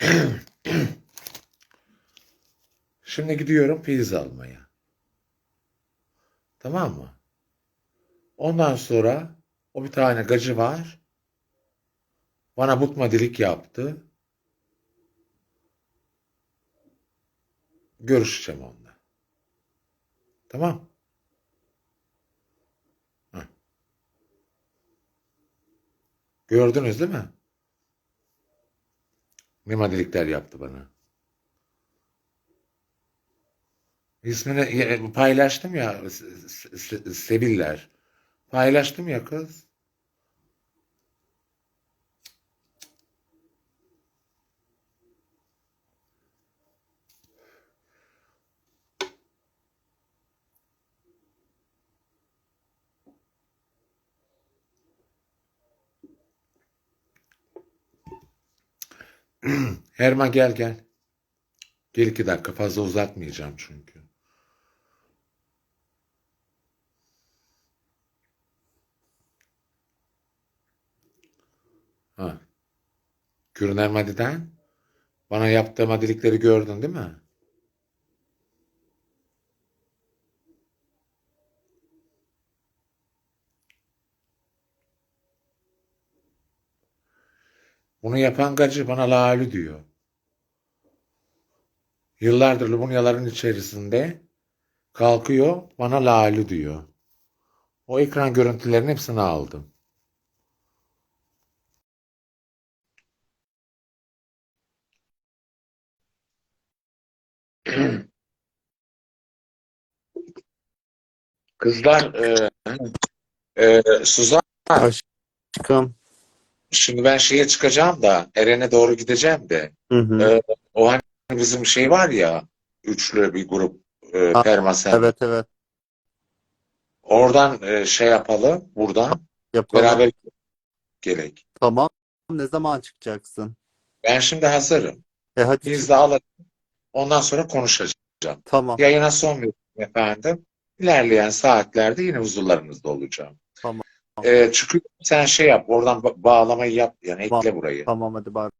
Şimdi gidiyorum pizza almaya. Tamam mı? Ondan sonra o bir tane gacı var. Bana butmadilik yaptı. Görüşeceğim onunla. Tamam. Heh. Gördünüz değil mi? Ne madilikler yaptı bana. İsmini ya- paylaştım ya S- S- S- Seviller. Paylaştım ya kız. Herman gel gel. Gel iki dakika fazla uzatmayacağım çünkü. Ha. Kürner Madi'den bana yaptığı madilikleri gördün değil mi? Bunu yapan gacı bana lalü diyor. Yıllardır Lumunyaların içerisinde kalkıyor bana lalü diyor. O ekran görüntülerinin hepsini aldım. Kızlar e, e, Suzan Aşkım. Şimdi ben şeye çıkacağım da Eren'e doğru gideceğim de Hı hı. e, o hani bizim şey var ya üçlü bir grup e, Ha, Permasen. Evet evet. Oradan e, şey yapalım buradan Yapalım. beraber gerek. Tamam. Ne zaman çıkacaksın? Ben şimdi hazırım. E hadi Biz de alırım. Ondan sonra konuşacağım. Tamam. Yayına son efendim. İlerleyen saatlerde yine huzurlarınızda olacağım. Tamam. E, çıkıyor sen şey yap oradan ba- bağlamayı yap yani ekle burayı. Tamam hadi bay.